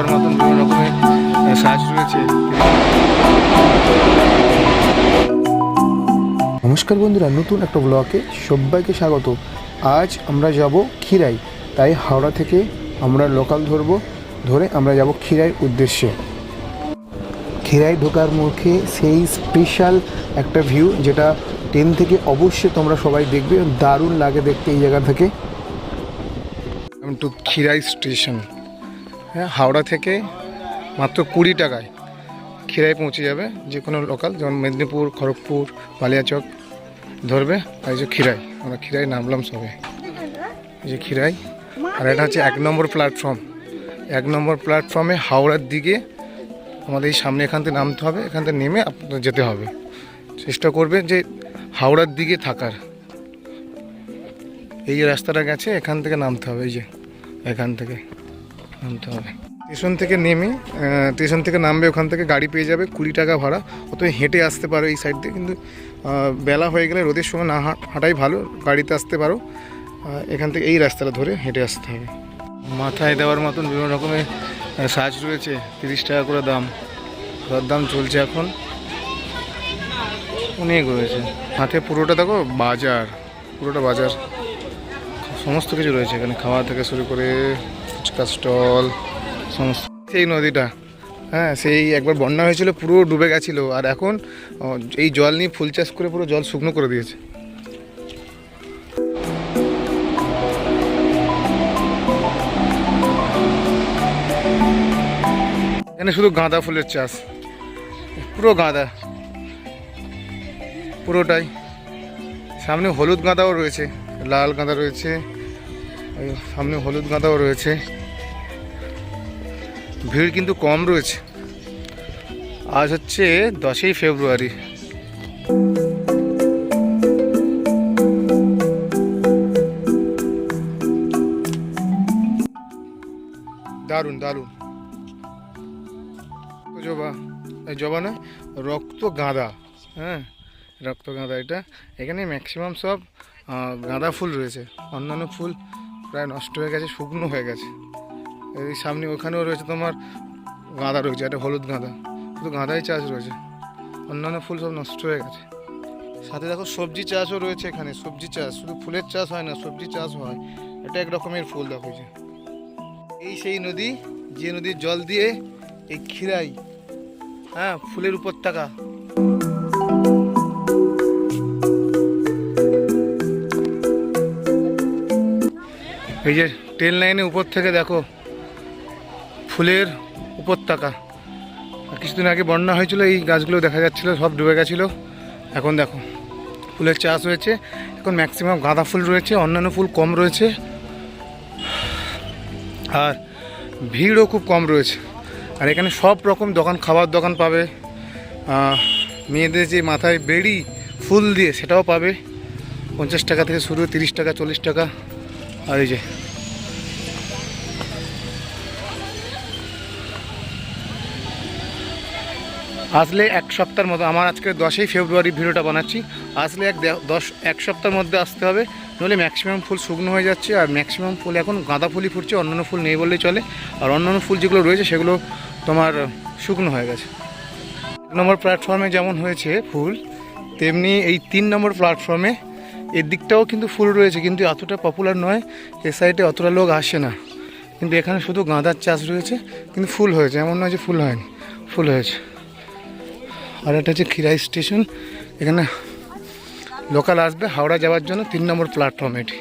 খাওয়ার মতন বিভিন্ন রকমের সাজ রয়েছে। নমস্কার বন্ধুরা নতুন একটা ব্লকে সবাইকে স্বাগত। আজ আমরা যাব ক্ষীরাই তাই হাওড়া থেকে আমরা লোকাল ধরব ধরে আমরা যাব ক্ষীরাইয়ের উদ্দেশ্যে। ক্ষীরাই ঢোকার মুখে সেই স্পেশাল একটা ভিউ যেটা ট্রেন থেকে অবশ্যই তোমরা সবাই দেখবে দারুণ লাগে দেখতে এই জায়গা থেকে। ক্ষীরাই স্টেশন হ্যাঁ হাওড়া থেকে মাত্র কুড়ি টাকায় খিরাই পৌঁছে যাবে যে কোনো লোকাল যেমন মেদিনীপুর, খড়গপুর, বালিয়াচক ধরবে, আর যে খিরাই আমরা খিরাই নামলাম সবে। যে খিরাই আর এটা হচ্ছে এক নম্বর প্ল্যাটফর্ম এক নম্বর প্ল্যাটফর্মে হাওড়ার দিকে আমাদের এই সামনে এখান থেকে নামতে হবে, এখান থেকে নেমে আপনার যেতে হবে। চেষ্টা করবে যে হাওড়ার দিকে থাকার। এই যে রাস্তাটা গেছে, এখান থেকে নামতে হবে, এই যে, এখান থেকে। নামতে হবে। স্টেশন থেকে নেমে স্টেশন থেকে নামবে, ওখান থেকে গাড়ি পেয়ে যাবে কুড়ি টাকা ভাড়া। অতএব হেঁটে আসতে পারো এই সাইড দিয়ে, কিন্তু বেলা হয়ে গেলে রোদের সময় না হাঁটাই ভালো, গাড়িতে আসতে পারো। এখান থেকে এই রাস্তাটা ধরে হেঁটে আসতে হবে। মাথায় দেওয়ার মতন বিভিন্ন রকমের সাজ রয়েছে, তিরিশ টাকা করে দাম। দাম চলছে এখন অনেক রয়েছে। হাতে পুরোটা দেখো, বাজার, পুরোটা বাজার। সমস্ত কিছু রয়েছে এখানে, খাওয়া থেকে শুরু করে ফুচকা স্টল, সমস্ত সেই নদীটা। হ্যাঁ সেই একবার বন্যা হয়েছিল, পুরো ডুবে গেছিল। আর এখন এই জল নিয়ে ফুল চাষ করে পুরো জল শুকনো করে দিয়েছে। এখানে শুধু গাঁদা ফুলের চাষ। পুরো গাঁদা। পুরোটাই। সামনে হলুদ গাঁদাও রয়েছে, লাল গাঁদা রয়েছে। সামনে হলুদ গাঁদাও রয়েছে। ভিড় কিন্তু কম রয়েছে। আজ হচ্ছে দশই ফেব্রুয়ারি। দারুণ দারুণ। জবা, এই জবা না রক্ত গাঁদা। হ্যাঁ রক্ত গাঁদা এটা। এখানে ম্যাক্সিমাম সব গাঁদা ফুল রয়েছে। অন্যান্য ফুল প্রায় নষ্ট হয়ে গেছে, শুকনো হয়ে গেছে। এই সামনে ওখানেও রয়েছে তোমার গাঁদা রয়েছে, একটা হলুদ গাঁদা। শুধু গাঁদাই চাষ রয়েছে। অন্যান্য ফুল সব নষ্ট হয়ে গেছে। সাথে দেখো সবজি চাষও রয়েছে এখানে, সবজি চাষ। শুধু ফুলের চাষ হয় না, সবজি চাষ হয়। এটা এক রকমের ফুল দেখো যে। এই সেই নদী, যে নদীর জল দিয়ে এই খিরাই হ্যাঁ ফুলের উপত্যকা এই যে ট্রেন লাইনের উপর থেকে দেখো ফুলের উপত্যকা। কিছুদিন আগে বন্যা হয়েছিল, এই গাছগুলো দেখা যাচ্ছিল, সব ডুবে গেছিল। এখন দেখো, ফুলের চাষ হয়েছে। এখন ম্যাক্সিমাম গাঁদা ফুল রয়েছে, অন্যান্য ফুল কম রয়েছে। আর ভিড়ও খুব কম রয়েছে। আর এখানে সব রকম দোকান, খাবার দোকান পাবে। মেয়েদের যে মাথায় বেড়ি ফুল দিয়ে সেটাও পাবে। পঞ্চাশ টাকা থেকে শুরু, তিরিশ টাকা, চল্লিশ টাকা। আর এই যে। আসলে এক সপ্তাহের মতো আমার আজকে দশই ফেব্রুয়ারি ভিডিওটা বানাচ্ছি। আসলে এক দশ এক সপ্তাহের মধ্যে আসতে হবে, নইলে ম্যাক্সিমাম ফুল শুকনো হয়ে যাচ্ছে আর ম্যাক্সিমাম ফুল এখন গাঁদা ফুলই ফুটছে, অন্যান্য ফুল নেই বললেই চলে। আর অন্যান্য ফুল যেগুলো রয়েছে, সেগুলো তোমার শুকনো হয়ে গেছে। এক নম্বর প্ল্যাটফর্মে যেমন হয়েছে ফুল, তেমনি এই তিন নম্বর প্ল্যাটফর্মে এর দিকটাও কিন্তু ফুল রয়েছে, কিন্তু এতটা পপুলার নয়, এ সাইডে অতটা লোক আসে না। কিন্তু এখানে শুধু গাঁদার চাষ রয়েছে, কিন্তু ফুল হয়েছে, এমন নয় যে ফুল হয়নি, ফুল হয়েছে। আর একটা হচ্ছে খিরাই স্টেশন এখানে লোকাল আসবে, হাওড়া যাওয়ার জন্য তিন নম্বর প্ল্যাটফর্ম এটি।